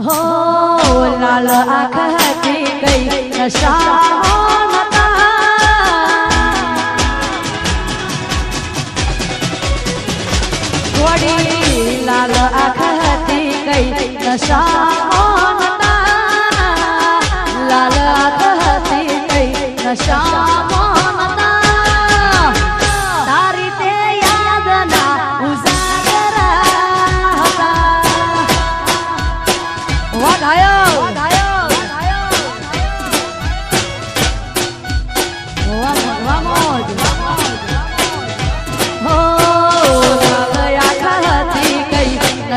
હો લાલ આખા હતી ગઈ નશા ઘોડી લાલ આખા હતી ગઈ નશા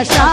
Shout